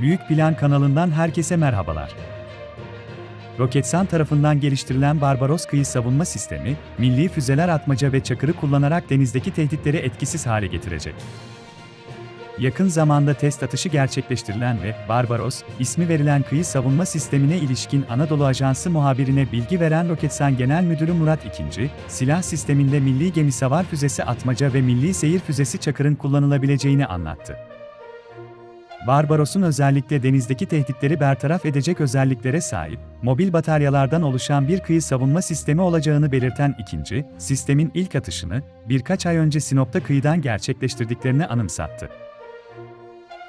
Büyük Plan kanalından herkese merhabalar. Roketsan tarafından geliştirilen Barbaros kıyı savunma sistemi, milli füzeler atmaca ve çakırı kullanarak denizdeki tehditleri etkisiz hale getirecek. Yakın zamanda test atışı gerçekleştirilen ve Barbaros ismi verilen kıyı savunma sistemine ilişkin Anadolu Ajansı muhabirine bilgi veren Roketsan Genel Müdürü Murat İkinci, silah sisteminde milli gemi savar füzesi atmaca ve milli seyir füzesi çakırın kullanılabileceğini anlattı. Barbaros'un özellikle denizdeki tehditleri bertaraf edecek özelliklere sahip, mobil bataryalardan oluşan bir kıyı savunma sistemi olacağını belirten ikinci, sistemin ilk atışını birkaç ay önce Sinop'ta kıyıdan gerçekleştirdiklerini anımsattı.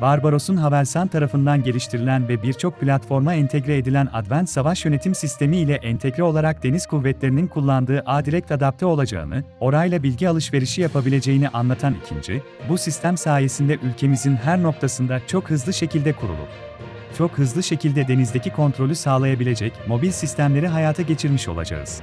Barbaros'un Havelsan tarafından geliştirilen ve birçok platforma entegre edilen Advent Savaş Yönetim Sistemi ile entegre olarak deniz kuvvetlerinin kullandığı A-Direkt adapte olacağını, orayla bilgi alışverişi yapabileceğini anlatan ikinci, bu sistem sayesinde ülkemizin her noktasında çok hızlı şekilde kurulup, çok hızlı şekilde denizdeki kontrolü sağlayabilecek mobil sistemleri hayata geçirmiş olacağız.